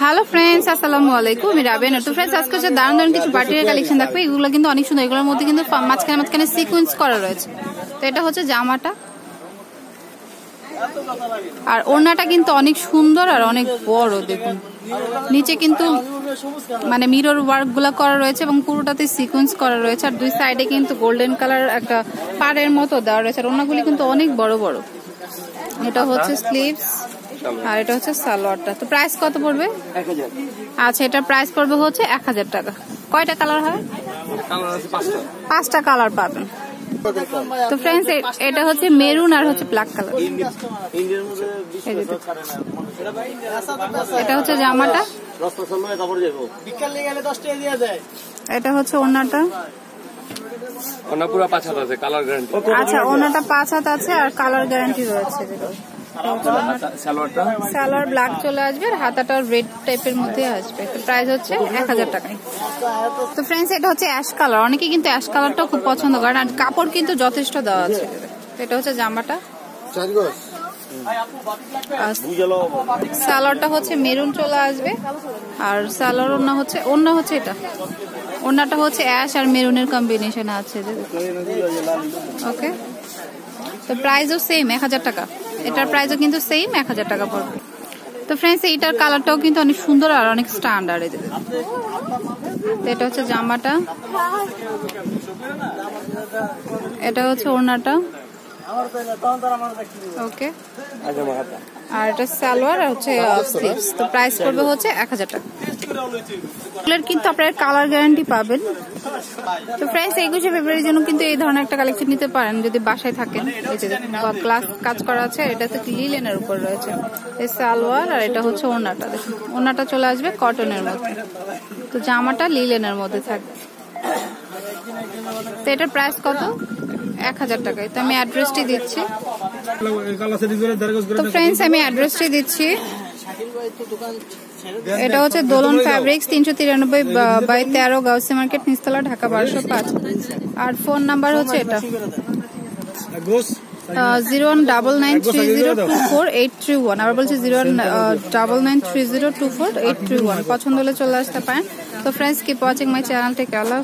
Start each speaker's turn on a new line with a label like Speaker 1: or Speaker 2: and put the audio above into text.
Speaker 1: Hello friends আসসালামু আলাইকুম। রাবেন তো ফ্রেন্ডস আজকে হচ্ছে দারুণ দারুণ কিছু বাটির কালেকশন দেখবে। এগুলো কিন্তু অনেক সুন্দর। এগুলোর মধ্যে কিন্তু মাঝখানে মাঝখানে সিকোয়েন্স করা রয়েছে। তো এটা হচ্ছে জামাটা। আর ওড়নাটা কিন্তু অনেক সুন্দর আর অনেক বড়, দেখুন। নিচে কিন্তু মানে মিরর ওয়ার্কগুলা করা রয়েছে এবং পুরোটাতে সিকোয়েন্স করা রয়েছে। আর দুই সাইডে কিন্তু গোল্ডেন কালার একটা পাড়ের মতো দেওয়া রয়েছে। আর ওড়নাগুলি কিন্তু অনেক বড় বড়। এটা হচ্ছে স্লিভস আর এটা হচ্ছে সালোয়ারটা। তো প্রাইস কত পড়বে? আচ্ছা এটার প্রাইস পড়বে হচ্ছে এক হাজার টাকা। কয়টা কালার হয়? পাঁচটা। কালার পাবেন। তো ফ্রেন্ডস এটা হচ্ছে মেরুন আর হচ্ছে ব্ল্যাক কালার এটা হচ্ছে জামাটা। এটা হচ্ছে ওনাটা।
Speaker 2: ওনা পুরো পাঁচ হাত আছে কালার গ্যারান্টি
Speaker 1: আচ্ছা ওনাটা পাঁচ হাত আছে আর কালার গ্যারান্টি রয়েছে। সালোয়ার ব্ল্যাক চলে আসবে আর হাতাটা রেড টাইপের মধ্যে আসবে। তো প্রাইস হচ্ছে এক হাজার টাকায়। তো ফ্রেন্ডস এটা হচ্ছে অ্যাশ কালার অনেকে কিন্তু অ্যাশ কালারটাও খুব পছন্দ করেন আর কাপড় কিন্তু যথেষ্ট দেওয়া আছে। এটা হচ্ছে জামাটা। সালোয়ারটা হচ্ছে মেরুন চলে আসবে। আর সালোয়ার ওড়না হচ্ছে ওড়না হচ্ছে এটা। ওড়নাটা হচ্ছে অ্যাশ আর মেরুনের কম্বিনেশন আছে। ওকে? তো প্রাইসও সেম এক হাজার টাকা। এটার প্রাইসও কিন্তু সেম এক হাজার টাকা পড়বে। তো ফ্রেন্ডস এইটার কালারটাও কিন্তু অনেক সুন্দর আর অনেক স্ট্যান্ডার্ড এদের তো এটা হচ্ছে জামাটা। এটা হচ্ছে ওড়নাটা। ওকে আর এটা সালোয়ার হচ্ছে তো প্রাইস করবে হচ্ছে এক হাজার টাকা। এগুলোর কিন্তু আপনার কালার গ্যারান্টি পাবেন। তো ফ্রেন্ডস একুশে ফেব্রুয়ারির জন্য কিন্তু এই ধরনের একটা কালেকশন নিতে পারেন, যদি বাসায় থাকেন। ক্লাস কাজ করা আছে এটা তো লিলেনের উপর রয়েছে। সালোয়ার আর এটা হচ্ছে ওড়নাটা। দেখুন, ওড়নাটা চলে আসবে কটনের মধ্যে। তো জামাটা লিলেনের মধ্যে থাকবে। তো এটার প্রাইস কত? এক হাজার টাকায়। তো আমি অ্যাড্রেসটি দিচ্ছি। তো ফ্রেন্ডস আমি অ্যাড্রেসটি দিচ্ছি। এটা হচ্ছে দোলন ফ্যাব্রিক্স তিনশো তিরানব্বই বাই তেরো গাউসি মার্কেট নিস্তলা ঢাকা বারোশো পাঁচ। আর ফোন নাম্বার হচ্ছে এটা। Zero one double nine three zero two four eight three one আবার বলছি zero one double nine three zero two four eight three one পছন্দ হলে চলে আসতে পারেন। তো friends keep watching my channel থেকে আল্লাহ।